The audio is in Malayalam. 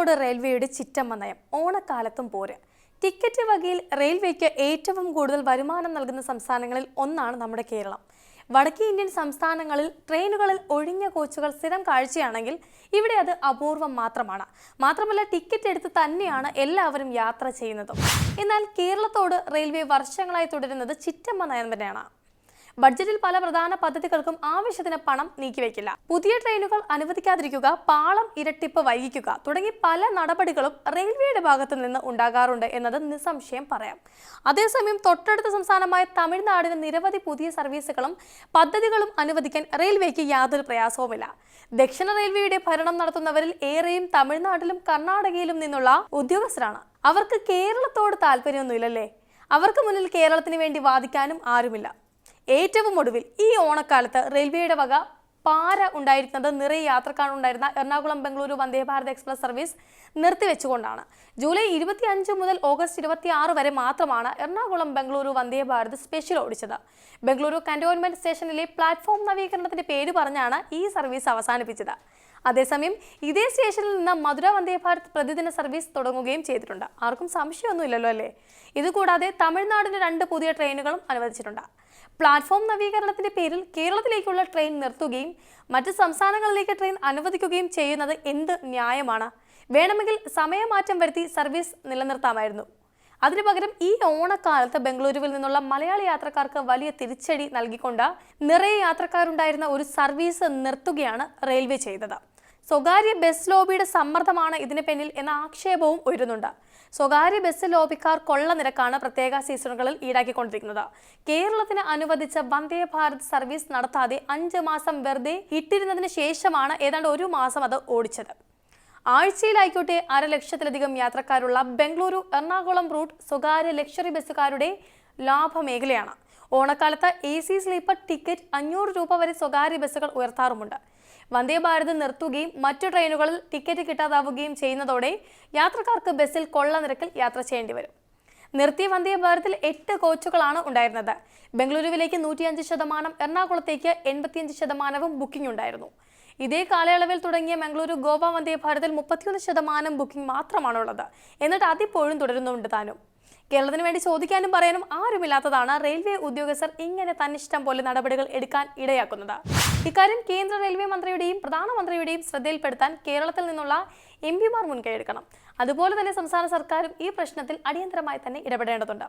കേരളത്തോട് റെയിൽവേയുടെ ചിറ്റമ്മ നയം ഓണക്കാലത്തും പോര്. ടിക്കറ്റ് വകയിൽ റെയിൽവേക്ക് ഏറ്റവും കൂടുതൽ വരുമാനം നൽകുന്ന സംസ്ഥാനങ്ങളിൽ ഒന്നാണ് നമ്മുടെ കേരളം. വടക്കേ ഇന്ത്യൻ സംസ്ഥാനങ്ങളിൽ ട്രെയിനുകളിൽ ഒഴിഞ്ഞ കോച്ചുകൾ സ്ഥിരം കാഴ്ചയാണെങ്കിൽ ഇവിടെ അത് അപൂർവം മാത്രമാണ്. മാത്രമല്ല ടിക്കറ്റ് എടുത്ത് തന്നെയാണ് എല്ലാവരും യാത്ര ചെയ്യുന്നതും. എന്നാൽ കേരളത്തോട് റെയിൽവേ വർഷങ്ങളായി തുടരുന്നത് ചിറ്റമ്മ നയം തന്നെയാണ്. ബഡ്ജറ്റിൽ പല പ്രധാന പദ്ധതികൾക്കും ആവശ്യത്തിന് പണം നീക്കിവെക്കില്ല. പുതിയ ട്രെയിനുകൾ അനുവദിക്കാതിരിക്കുക പാളം ഇരട്ടിപ്പ് വൈകിക്കുക തുടങ്ങി പല നടപടികളും റെയിൽവേയുടെ ഭാഗത്തു നിന്ന് ഉണ്ടാകാറുണ്ട് എന്നത് നിസ്സംശയം പറയാം. അതേസമയം തൊട്ടടുത്ത സംസ്ഥാനമായ തമിഴ്നാടിന് നിരവധി പുതിയ സർവീസുകളും പദ്ധതികളും അനുവദിക്കാൻ റെയിൽവേക്ക് യാതൊരു പ്രയാസവുമില്ല. ദക്ഷിണ റെയിൽവേയുടെ ഭരണം നടത്തുന്നവരിൽ ഏറെയും തമിഴ്നാട്ടിലും കർണാടകയിലും നിന്നുള്ള ഉദ്യോഗസ്ഥരാണ്. അവർക്ക് കേരളത്തോട് താല്പര്യമൊന്നുമില്ലല്ലേ? അവർക്ക് മുന്നിൽ കേരളത്തിന് വേണ്ടി വാദിക്കാനും ആരുമില്ല. ഏറ്റവും ഒടുവിൽ ഈ ഓണക്കാലത്ത് റെയിൽവേയുടെ വക പാര ഉണ്ടായിരുന്നത് നിറയെ യാത്രക്കാരുണ്ടായിരുന്ന എറണാകുളം ബംഗളൂരു വന്ദേ ഭാരത് എക്സ്പ്രസ് സർവീസ് നിർത്തിവെച്ചുകൊണ്ടാണ്. ജൂലൈ ഇരുപത്തി അഞ്ച് മുതൽ ഓഗസ്റ്റ് ഇരുപത്തി ആറ് വരെ മാത്രമാണ് എറണാകുളം ബംഗളൂരു വന്ദേ ഭാരത് സ്പെഷ്യൽ ഓടിച്ചത്. ബംഗളൂരു കന്റോൺമെന്റ് സ്റ്റേഷനിലെ പ്ലാറ്റ്ഫോം നവീകരണത്തിന്റെ പേര് പറഞ്ഞാണ് ഈ സർവീസ് അവസാനിപ്പിച്ചത്. അതേസമയം ഇതേ സ്റ്റേഷനിൽ നിന്ന് മധുര വന്ദേ ഭാരത് പ്രതിദിന സർവീസ് തുടങ്ങുകയും ചെയ്തിട്ടുണ്ട്. ആർക്കും സംശയമൊന്നുമില്ലല്ലോ അല്ലേ? ഇതുകൂടാതെ തമിഴ്നാടിന് രണ്ട് പുതിയ ട്രെയിനുകളും അനുവദിച്ചിട്ടുണ്ട്. പ്ലാറ്റ്ഫോം നവീകരണത്തിന്റെ പേരിൽ കേരളത്തിലേക്കുള്ള ട്രെയിൻ നിർത്തുകയും മറ്റ് സംസ്ഥാനങ്ങളിലേക്ക് ട്രെയിൻ അനുവദിക്കുകയും ചെയ്യുന്നത് എന്ത് ന്യായമാണ്? വേണമെങ്കിൽ സമയമാറ്റം വരുത്തി സർവീസ് നിലനിർത്താമായിരുന്നു. അതിനു പകരം ഈ ഓണക്കാലത്ത് ബംഗളൂരുവിൽ നിന്നുള്ള മലയാളി യാത്രക്കാർക്ക് വലിയ തിരിച്ചടി നൽകിക്കൊണ്ട് നിറയെ യാത്രക്കാരുണ്ടായിരുന്ന ഒരു സർവീസ് നിർത്തുകയാണ് റെയിൽവേ ചെയ്തത്. സ്വകാര്യ ബസ് ലോബിയുടെ സമ്മർദ്ദമാണ് ഇതിന് പിന്നിൽ എന്ന ആക്ഷേപവും ഉയരുന്നുണ്ട്. സ്വകാര്യ ബസ് ലോബിക്കാർ കൊള്ള നിരക്കാണ് പ്രത്യേക സീസണുകളിൽ ഈടാക്കിക്കൊണ്ടിരിക്കുന്നത്. കേരളത്തിന് അനുവദിച്ച വന്ദേ ഭാരത് സർവീസ് നടത്താതെ അഞ്ച് മാസം വെറുതെ ഇട്ടിരുന്നതിന് ശേഷമാണ് ഏതാണ്ട് ഒരു മാസം അത് ഓടിച്ചത്. ആഴ്ചയിലായിക്കോട്ടെ അരലക്ഷത്തിലധികം യാത്രക്കാരുള്ള ബംഗളൂരു എറണാകുളം റൂട്ട് സ്വകാര്യ ലക്ഷറി ബസ്സുകാരുടെ ലാഭമേഖലയാണ്. ഓണക്കാലത്ത് എ സി സ്ലീപ്പർ ടിക്കറ്റ് അഞ്ഞൂറ് രൂപ വരെ സ്വകാര്യ ബസ്സുകൾ ഉയർത്താറുമുണ്ട്. വന്ദേ ഭാരത് നിർത്തുകയും മറ്റു ട്രെയിനുകളിൽ ടിക്കറ്റ് കിട്ടാതാവുകയും ചെയ്യുന്നതോടെ യാത്രക്കാർക്ക് ബസ്സിൽ കൊള്ള നിരക്കിൽ യാത്ര ചെയ്യേണ്ടി വരും. നിർത്തിയ വന്ദേ എട്ട് കോച്ചുകളാണ് ഉണ്ടായിരുന്നത്. ബംഗളൂരുവിലേക്ക് നൂറ്റിയഞ്ച് ശതമാനം എറണാകുളത്തേക്ക് എൺപത്തിയഞ്ച് ശതമാനവും ബുക്കിംഗ് ഉണ്ടായിരുന്നു. ഇതേ കാലയളവിൽ തുടങ്ങിയ മംഗളൂരു ഗോവ വന്ദേ മുപ്പത്തിയൊന്ന് ശതമാനം ബുക്കിംഗ് മാത്രമാണുള്ളത്. എന്നിട്ട് അതിപ്പോഴും തുടരുന്നുണ്ട് താനും. കേരളത്തിന് വേണ്ടി ചോദിക്കാനും പറയാനും ആരുമില്ലാത്തതാണ് റെയിൽവേ ഉദ്യോഗസ്ഥർ ഇങ്ങനെ തന്നിഷ്ടം പോലെ നടപടികൾ എടുക്കാൻ ഇടയാക്കുന്നത്. ഇക്കാര്യം കേന്ദ്ര റെയിൽവേ മന്ത്രിയുടെയും പ്രധാനമന്ത്രിയുടെയും ശ്രദ്ധയിൽപ്പെടുത്താൻ കേരളത്തിൽ നിന്നുള്ള എം പിമാർ മുൻകൈയെടുക്കണം അതുപോലെ തന്നെ സംസ്ഥാന സർക്കാരും ഈ പ്രശ്നത്തിൽ അടിയന്തരമായി തന്നെ ഇടപെടേണ്ടതുണ്ട്.